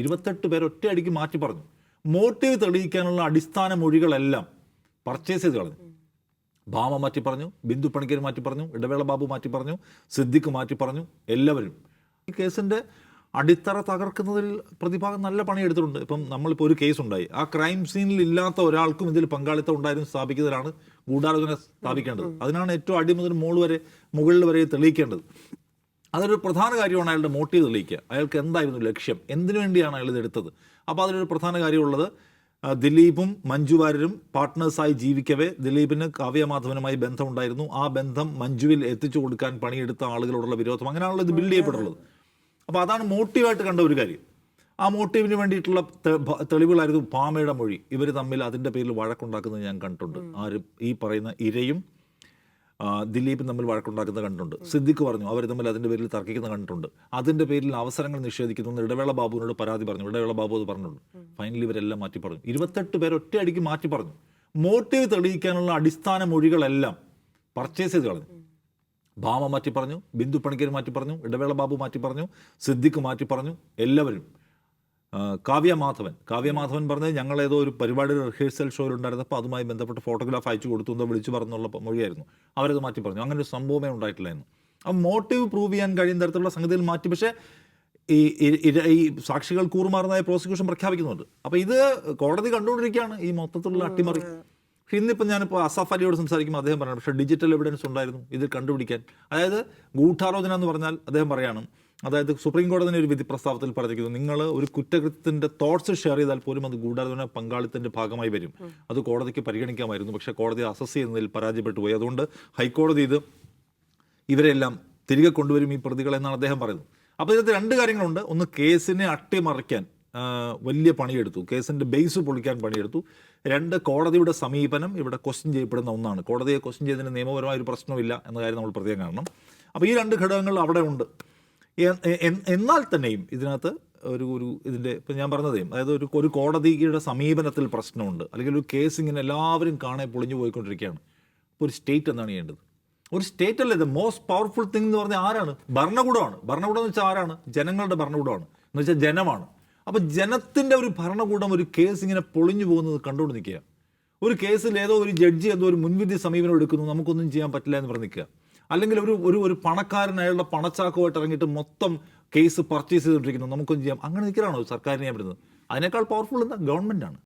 ഇരുപത്തെട്ട് പേർ ഒറ്റയടിക്ക് മാറ്റി പറഞ്ഞു. മോട്ടീവ് തെളിയിക്കാനുള്ള അടിസ്ഥാന മൊഴികളെല്ലാം പർച്ചേസ് ചെയ്ത് കളഞ്ഞു. ഭാമ മാറ്റി പറഞ്ഞു ബിന്ദു പണിക്കർ മാറ്റി പറഞ്ഞു ഇടവേള ബാബു മാറ്റി പറഞ്ഞു സിദ്ദിഖ് മാറ്റി പറഞ്ഞു എല്ലാവരും. ഈ കേസിന്റെ അടിത്തറ തകർക്കുന്നതിൽ പ്രതിഭാഗം നല്ല പണിയെടുത്തിട്ടുണ്ട് ഇപ്പം നമ്മളിപ്പോൾ ഒരു കേസ് ഉണ്ടായി. ആ ക്രൈം സീനിൽ ഇല്ലാത്ത ഒരാൾക്കും ഇതിൽ പങ്കാളിത്തം ഉണ്ടായിരുന്നു സ്ഥാപിക്കുന്നതിലാണ് ഗൂഢാലോചന സ്ഥാപിക്കേണ്ടത്. അതിനാണ് ഏറ്റവും അടിമുതൽ മുകൾ വരെ മുകളിൽ വരെ തെളിയിക്കേണ്ടത്. അതൊരു പ്രധാന കാര്യമാണ് അയാളുടെ മോട്ടീവ് തെളിയിക്കുക. അയാൾക്ക് എന്തായിരുന്നു ലക്ഷ്യം? എന്തിനു വേണ്ടിയാണ് അയാൾ ഇതെടുത്തത്? അപ്പോൾ അതിലൊരു പ്രധാന കാര്യമുള്ളത് ദിലീപും മഞ്ജു വാര്യരും പാർട്ട്നേഴ്സായി ജീവിക്കവേ ദിലീപിന് കാവ്യമാധവനുമായി ബന്ധമുണ്ടായിരുന്നു. ആ ബന്ധം മഞ്ജുവിൽ എത്തിച്ചു കൊടുക്കാൻ പണിയെടുത്ത ആളുകളോടുള്ള വിരോധം. അങ്ങനെയാണല്ലോ ഇത് ബിൽഡ് ചെയ്യപ്പെട്ടുള്ളത് അപ്പോൾ അതാണ് മോട്ടീവായിട്ട് കണ്ട ഒരു കാര്യം. ആ മോട്ടീവിന് വേണ്ടിയിട്ടുള്ള തെളിവുകളായിരുന്നു പാമയുടെ മൊഴി. ഇവർ തമ്മിൽ അതിന്റെ പേരിൽ വഴക്കുണ്ടാക്കുന്നത് ഞാൻ കണ്ടിട്ടുണ്ട്. ആരും ഈ പറയുന്ന ഇരയും ദിലീപും തമ്മിൽ വഴക്കുണ്ടാക്കുന്നത് കണ്ടിട്ടുണ്ട്. സിദ്ദിഖ് പറഞ്ഞു അവർ തമ്മിൽ അതിന്റെ പേരിൽ തർക്കിക്കുന്നത് കണ്ടിട്ടുണ്ട്. അതിന്റെ പേരിൽ അവസരങ്ങൾ നിഷേധിക്കുന്നു ഇടവേള ബാബുവിനോട് പരാതി പറഞ്ഞു. ഇടവേള ബാബു അത് പറഞ്ഞിട്ടുണ്ട്. ഫൈനലി ഇവരെല്ലാം മാറ്റി പറഞ്ഞു. ഇരുപത്തെട്ട് പേർ ഒറ്റയടിക്ക് മാറ്റി പറഞ്ഞു. മോട്ടീവ് തെളിയിക്കാനുള്ള അടിസ്ഥാന മൊഴികളെല്ലാം പർച്ചേസ് ചെയ്ത് കളഞ്ഞു. ഭാമ മാറ്റി പറഞ്ഞു ബിന്ദു പണിക്കർ മാറ്റി പറഞ്ഞു ഇടവേള ബാബു മാറ്റി പറഞ്ഞു സിദ്ദിഖ് മാറ്റി പറഞ്ഞു എല്ലാവരും. ആ, കാവ്യ മാധവൻ. കാവ്യ മാധവൻ പറഞ്ഞത് ഞങ്ങൾ ഏതോ ഒരു പരിപാടിയുടെ റിഹേഴ്സൽ ഷോയിൽ ഉണ്ടായിരുന്നപ്പോൾ അതുമായി ബന്ധപ്പെട്ട് ഫോട്ടോഗ്രാഫ് അയച്ചു കൊടുത്തു എന്ന് വിളിച്ചു പറഞ്ഞുള്ള മൊഴിയായിരുന്നു. അവരത് മാറ്റി പറഞ്ഞു. അങ്ങനെ ഒരു സംഭവമേ ഉണ്ടായിട്ടില്ലായിരുന്നു. അപ്പം മോട്ടീവ് പ്രൂവ് ചെയ്യാൻ കഴിയുന്ന തരത്തിലുള്ള സംഗതിയിൽ മാറ്റി. പക്ഷേ ഈ ഈ- സാക്ഷികൾ കൂറുമാറുന്നതായി പ്രോസിക്യൂഷൻ പ്രഖ്യാപിക്കുന്നുണ്ട്. അപ്പോൾ ഇത് കോടതി കണ്ടുകൊണ്ടിരിക്കുകയാണ് ഈ മൊത്തത്തിലുള്ള അട്ടിമറി. പക്ഷേ ഇന്നിപ്പോൾ ഞാനിപ്പോൾ അസഫ് അലിയോട് സംസാരിക്കുമ്പോൾ അദ്ദേഹം പറയണം പക്ഷേ ഡിജിറ്റൽ എവിഡൻസ് ഉണ്ടായിരുന്നു. ഇത് കണ്ടുപിടിക്കാൻ. അതായത് ഗൂഢാലോചന എന്ന് പറഞ്ഞാൽ അദ്ദേഹം പറയാണ് അതായത് സുപ്രീം കോടതിന്റെ ഒരു വിധി പ്രസ്താവത്തിൽ പറഞ്ഞിരിക്കുന്നു. നിങ്ങൾ ഒരു കുറ്റകൃത്യത്തിന്റെ തോട്ട്സ് ഷെയർ ചെയ്താൽ പോലും അത് ഗൂഢാലോചന പങ്കാളിത്തത്തിന്റെ ഭാഗമായി വരും. അത് കോടതിക്ക് പരിഗണിക്കാമായിരുന്നു. പക്ഷേ കോടതി അസസ് ചെയ്യുന്നതിൽ പരാജയപ്പെട്ടു പോയി. അതുകൊണ്ട് ഹൈക്കോടതി ഇത് ഇവരെല്ലാം തിരികെ കൊണ്ടുവരും ഈ പ്രതികളെന്നാണ് അദ്ദേഹം പറയുന്നത്. അപ്പോൾ ഇതിനകത്ത് രണ്ട് കാര്യങ്ങളുണ്ട്. ഒന്ന് കേസിനെ അട്ടിമറിക്കാൻ വലിയ പണിയെടുത്തു. കേസിന്റെ ബേസ് പൊളിക്കാൻ പണിയെടുത്തു. രണ്ട് കോടതിയുടെ സമീപനം ഇവിടെ ക്വസ്റ്റ്യൻ ചെയ്യപ്പെടുന്ന ഒന്നാണ്. കോടതിയെ ക്വസ്റ്റ്യൻ ചെയ്തതിന് നിയമപരമായ ഒരു പ്രശ്നമില്ല എന്ന കാര്യം നമ്മൾ പ്രത്യേകം കാണണം. അപ്പോൾ ഈ രണ്ട് ഘടകങ്ങൾ അവിടെ ഉണ്ട്. എന്നാൽ തന്നെയും ഇതിനകത്ത് ഒരു ഒരു ഇതിന്റെ ഇപ്പം ഞാൻ പറഞ്ഞതേ അതായത് ഒരു ഒരു കോടതിയുടെ സമീപനത്തിൽ പ്രശ്നമുണ്ട്. അല്ലെങ്കിൽ ഒരു കേസ് ഇങ്ങനെ എല്ലാവരും കാണെ പൊളിഞ്ഞു പോയിക്കൊണ്ടിരിക്കുകയാണ്. അപ്പോൾ ഒരു സ്റ്റേറ്റ് എന്താണ് ചെയ്യേണ്ടത്. ഒരു സ്റ്റേറ്റ് അല്ലേ ഇത്. മോസ്റ്റ് പവർഫുൾ തിങ് എന്ന് പറഞ്ഞാൽ ആരാണ്? ഭരണകൂടമാണ്. ഭരണകൂടം എന്ന് വെച്ചാൽ ആരാണ്? ജനങ്ങളുടെ ഭരണകൂടമാണ്. എന്ന് വെച്ചാൽ ജനമാണ്. അപ്പോൾ ജനത്തിന്റെ ഒരു ഭരണകൂടം ഒരു കേസ് ഇങ്ങനെ പൊളിഞ്ഞു പോകുന്നത് കണ്ടുകൊണ്ട് നിൽക്കുക ഒരു കേസിൽ ഏതോ ഒരു ജഡ്ജി എന്തോ ഒരു മുൻവിധി സമീപനം എടുക്കുന്നു. നമുക്കൊന്നും ചെയ്യാൻ പറ്റില്ല എന്ന് പറഞ്ഞ് നിൽക്കുക അല്ലെങ്കിൽ ഒരു ഒരു ഒരു പണക്കാരൻ അയാളുടെ പണച്ചാക്കുമായിട്ട് ഇറങ്ങിയിട്ട് മൊത്തം കേസ് പർച്ചേസ് ചെയ്തുകൊണ്ടിരിക്കുന്നു. നമുക്കൊന്നും ചെയ്യാം. അങ്ങനെ നിൽക്കലാണോ സർക്കാരിനെ ഞാൻ വിടുന്നത് അതിനേക്കാൾ പവർഫുൾ എന്താ? ഗവൺമെന്റാണ്